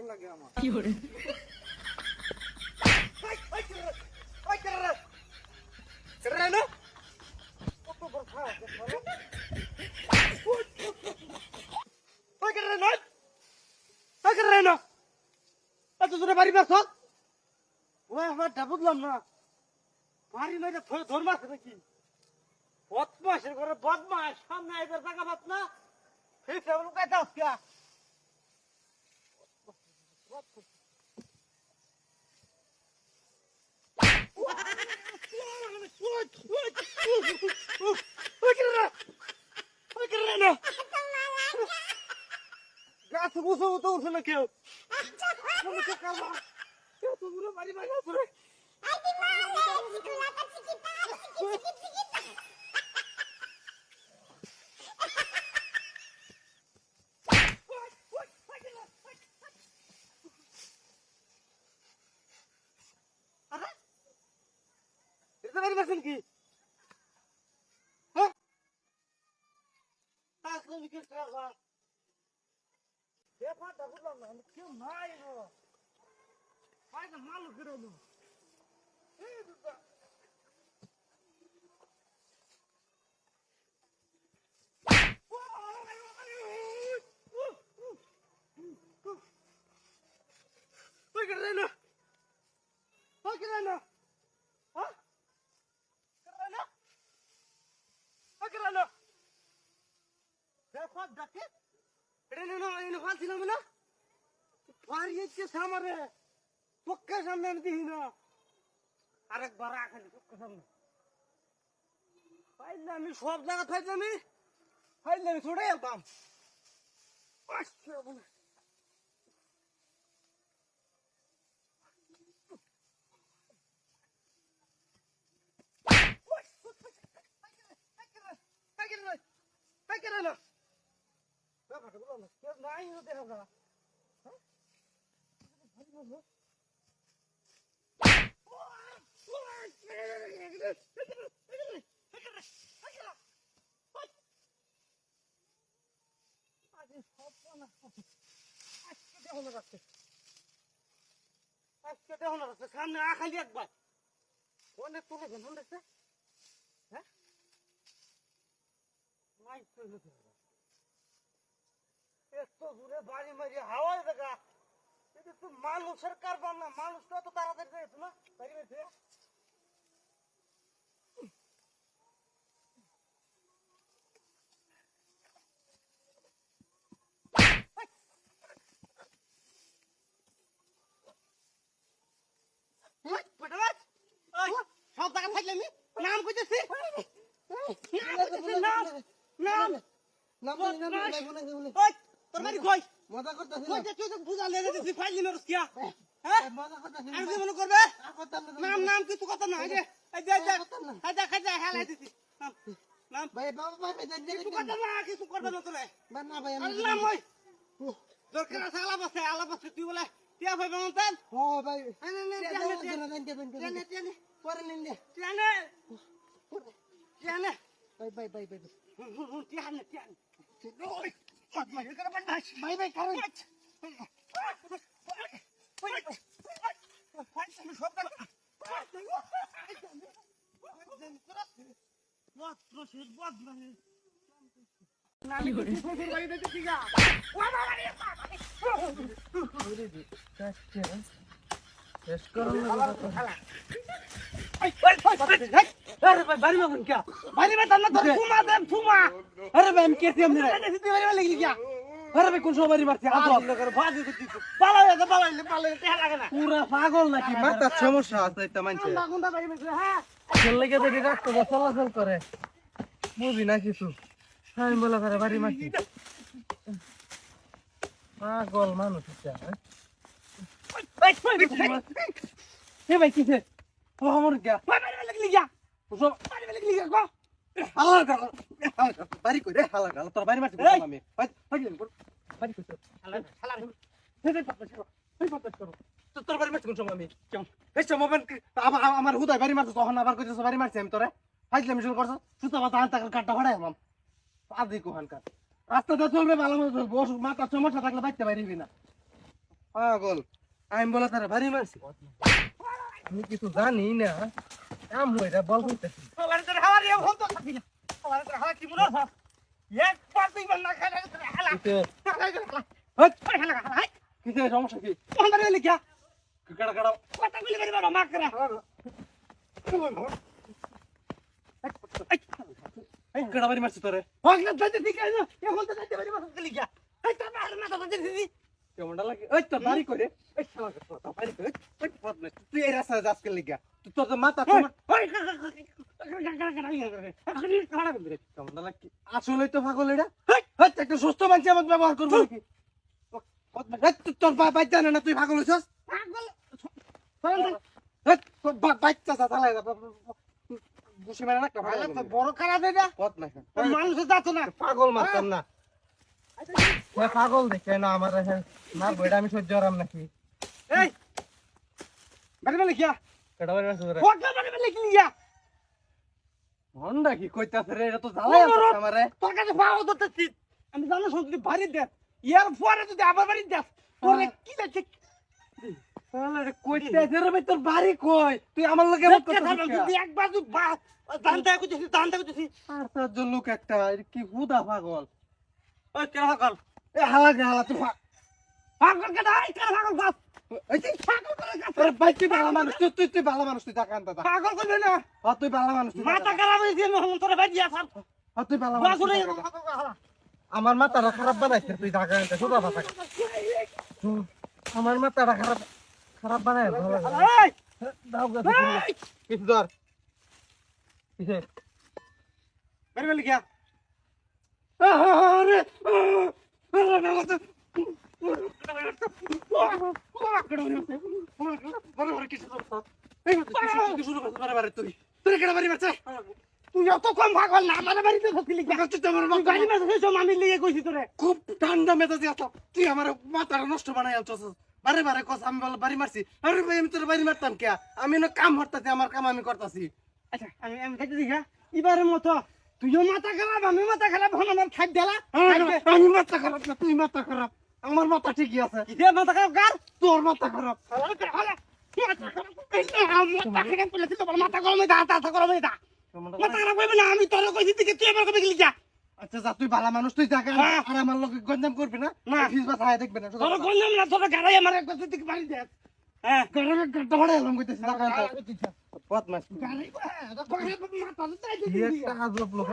ডর লাগে আমার 有人，ওই, ওই, কেরে কেরে? কেরে কেরে কেরে বুঝলাম না। বাড়ি থ- ধর মারছে নাকি? বদমাশের ঘরে বদমাশ, সামনে এদের জায়গা পাত না? সেই সব লুকাই দাও কে? গাছ বসে তো উঠে না কেউ কেউ তো পুরো বাড়ি বাড়ি করে এটা বাড়ি বাসেন কি হ্যাঁ আসলে বিকেল টাকা ব্যাপারটা বুঝলাম না আমি কেউ নাই গো পায়টা মালু ফেরোলো এই দুটা Oye, Carreno. Oye, Carreno. এটা না এনে ফালছিলাম না ফারিয়েছে সামারে চোখের সামনে দেখি না আরেকবার রাখালি চোখের সামনে পাইলে আমি সব জায়গা থাকলে আমি পাইলে আমি ছড়ে যেতাম আচ্ছা বলে সামনে আখালি একবার। অনেক তুলে দেন দেখছে হ্যাঁ? নাই এত দূরে বাড়ি মারি হাওয়ায় দেখা এটা তো মানুষের কারবার না মানুষ তো এত তাড়াতাড়ি যেত না? বাড়ি মেরে সব জায়গা থাকলে আমি? নাম কইতেছি? নাম কইতেছি নাম! নাম ওই তোর বাড়ি কই? মজা করতেছি কই তুই তো বুঝা লেগে দিছিস ফাইল নিয়ে রসকিয়া হ্যাঁ? মজা করতেছি আর মনে করবে? নাম নাম কিছু কথা না যে এই যে এই যে এই যে খাই যা হেলাই দিছি নাম নাম। ভাই বাবা ভাই ভাই দেন কিছু কথা না কিছু করবে না তোরে। না ভাই আল্লাহ মই। দরকার আছে আলাপ আছে আলাপ আছে তুই বলে টিয়া ভাই ভাই। নে নে নে টিয়া নে টিয়া নে। টিয়া নে পরে নিন দে টিয়া নে। টিয়া নে। ভাই ভাই ভাই ভাই হুন হুন হুন টিয়া নে টিয়া নে। মাই করে বান্দাস ভাই ভাই কারণ 有人，পাগল নাকি? মাথা সমস্যা আছে তো চলাচল করে। বুঝি না কিছু। হ্যাঁ, বলা করে বাড়ি পাগল মানুষ এ ভাই কিছে ও আমার গা মারি মারি লাগলি গা ওসো মারি মারি লাগলি গা হালা গা বাড়ি কই রে হালা গা তোর বাড়ি মারছি আমি ভাই ভাই বাড়ি কই হালা হালা রে তোর বাড়ি মারছি কোন সময় আমি কেমন এই সময় আমার হুদায় বাড়ি মারছো তখন আবার কইছো বাড়ি মারছি আমি তোরে ফাইজলে মিশন করছ সুতা পাতা আনতে কাটটা ফাড়াই মাম আদি কোহানকার রাস্তাটা চলবে ভালো মতো চলবে মাথা সমস্যা থাকলে বাইতে পারিবি না হ্যাঁ গোল আমি বলে তারা ভারী মারছি। আমি কিছু জানি না। কাম করতেছি। মনে হয়? তুই বল কিসে সমস্যা কি? কাটা কাটা? কথা বলি বাবা মা করে। এই কাটা ভারী মারছি তোরে? হগলা দাদি ঠিক আছে এখন তো দাদি বলি বাবা লিখা এই তো আর না তো দিদি কেমনটা লাগে ওই তো বাড়ি করে এই শালা বাড়ি করে ওই বদমাস তুই এই রাস্তায় যাস কে লিগা তুই তোর মাথা তোমার কেমনটা লাগে আসলে তো পাগল এটা হেই হেই একটা সুস্থ মানুষ আমাকে ব্যবহার করব নাকি বদমাস এই, তুই- তোর বা- বাচ্চা না না তুই পাগল হইছস পাগল বাচ্চা চালাই মানে তো বড় খারাপ এটা বদমাস মানুষ যাচ্ছ না পাগল মারতাম না পাগল দেখে না আমার না বইটা আমি সহ্য করাম নাকি? এই বাড়ি বলে কিয়া কেটা বাড়ি মারছিস রে হগলা বাড়ি বলে কি হন্ডা কি কইতাছে রে এটা তো জ্বালাই আছে আমারে। তোর কাছে পাওয়া তো ঠিক। আমি জানো শুনছি বাড়ি দে ইয়ার পরে যদি আবার বাড়ি দে তোরে কি লাগছে শালা রে কইতাছে রে ভাই তোর বাড়ি কই? তুই আমার লগে মত করছিস যদি একবার তুই দান্তা করছিস দান্তা করছিস আর তোর লোক একটা কি হুদা পাগল। ওই কেন পাগল এ হালা গে হালা তুই কেন কেন বাপ? এই যে পাগল করে কাছে তোর ভাই তুই ভালো মানুষ তুই তুই তুই ভালো মানুষ তুই টাকা আনতা পাগল করবে না? হ্যাঁ তুই ভালো মানুষ মাথা খারাপ হয়েছে মোহাম্মদ তোরা স্যার হ্যাঁ তুই ভালো মানুষ। আমার মাথাটা খারাপ বানাইছে তুই টাকা আনতে সুদা ভাষা আমার মাথাটা খারাপ খারাপ বানাই ভালো। এই! দাও গা তুই কিছু ধর। কিসে বাড়ি বলে কিয়া আরে তুই অত কম পাগল না আমার বাড়িতে থাকলি তুই বাড়ি মাসে সেই সময় আমি লিয়ে কইছি তোরে খুব ঠান্ডা মেজাজে আছো তুই আমার মাথাটা নষ্ট বানাই আনছস বারে বারে কস আমি বলে বাড়ি মারছি আরে ভাই আমি তোর বাড়ি মারতাম কে আমি না কাম হরতাছি আমার কাম আমি করতাছি আচ্ছা আমি এবারের মতো তুইও মাথা খারাপ আমি মাথা খারাপ হন আমার খাই দিলা। আমি মাথা খারাপ না তুই মাথা খারাপ। আমার মাথা ঠিকই আছে। কিসে মাথা খারাপ কার? তোর মাথা খারাপ। মাথা গরম হয়ে দা মাথা গরম দা মাথা খারাপ করবে না আমি তোর কইছি তুই তুই আমার কবে গেলি যা আচ্ছা যা তুই ভালো মানুষ তুই জায়গা হ্যাঁ। আর আমার লোক গঞ্জাম করবি না? না। ফিস দেখবে না তোর গঞ্জাম না তোর গাড়াই আমার একবার তুই দিকে বাড়ি দে হ্যাঁ। গরমে গাড্ডা ভাড়া এলাম কইতেছি জায়গা বদমাস গাড়ি মাথা তো তাই কি একটা আজব লোক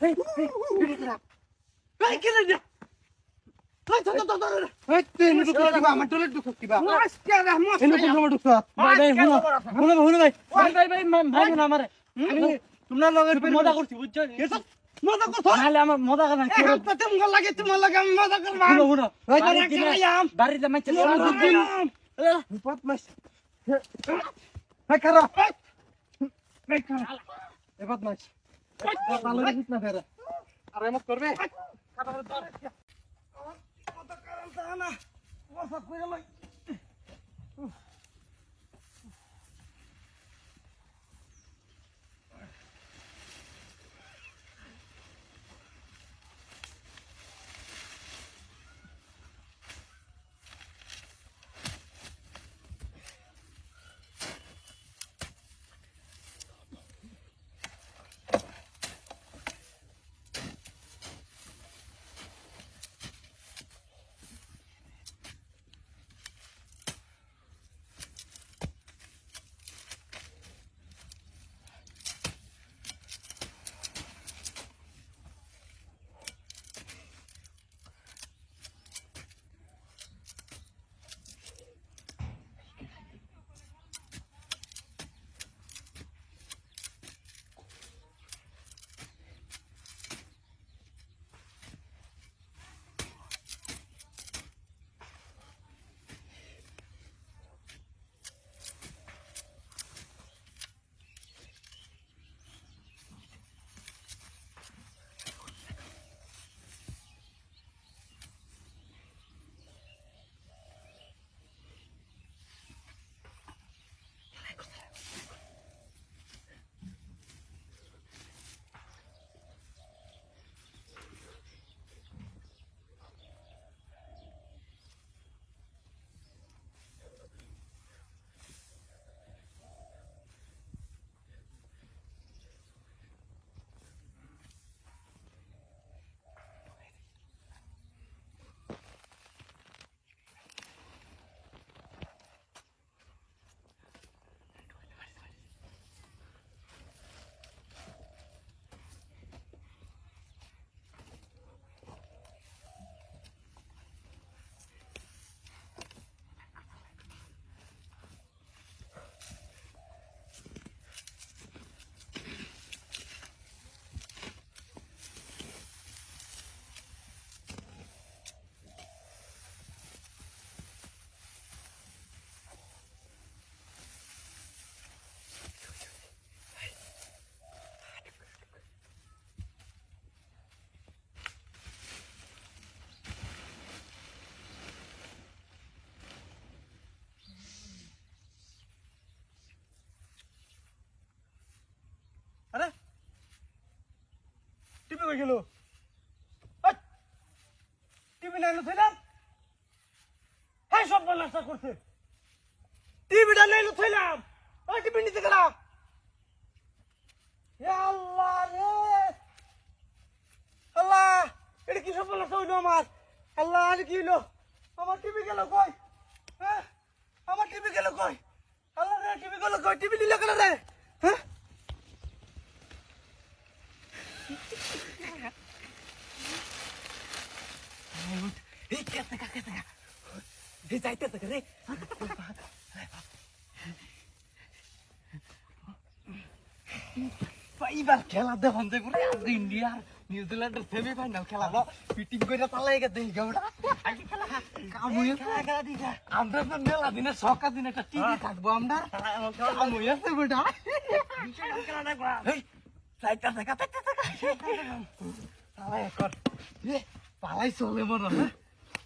এই এই তো তো তো এই তুই ভাই, ভাই, ভাই। না তোমার লগে মজা করছি বুঝছ? মজা করছ? নাহলে আমার মজা করা কি? লাগে তোমার মজা করব। কই গেল। টিভি নাইলো থইলাম? হ্যাঁ সব বলাসা করছে। টিভিটা নাইলো থইলাম। ওই টিভি নিতে গেলাম আল্লাহ রে। আল্লাহ, এটা কি সব বলাসা হইল আমার? আল্লাহ আর কি হইল? আমার টিভি গেল কই? হ্যাঁ? আমার টিভি গেল কই? আল্লাহ রে, টিভি গেল কই? টিভি নিল কেন রে? হ্যাঁ? এই কে টাকা এই যাইতে টাকা রে এইবার খেলা দেখুন যে পুরো আজকে ইন্ডিয়া নিউজিল্যান্ডের সেমি ফাইনাল খেলা হলো পিটিং করে তালাই গে দেই গাউডা আগে খেলা কামুয়ে খেলা খেলা দিগা আমরা তো মেলা দিনে সকা দিনে একটা টিভি থাকব আমরা কামুয়ে আছে বেটা খেলা দেখবা এই সাইটা থাকা থাকা থাকা কর পালাই চলে মন হ্যাঁ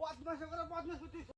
বদমাশি করে করছিস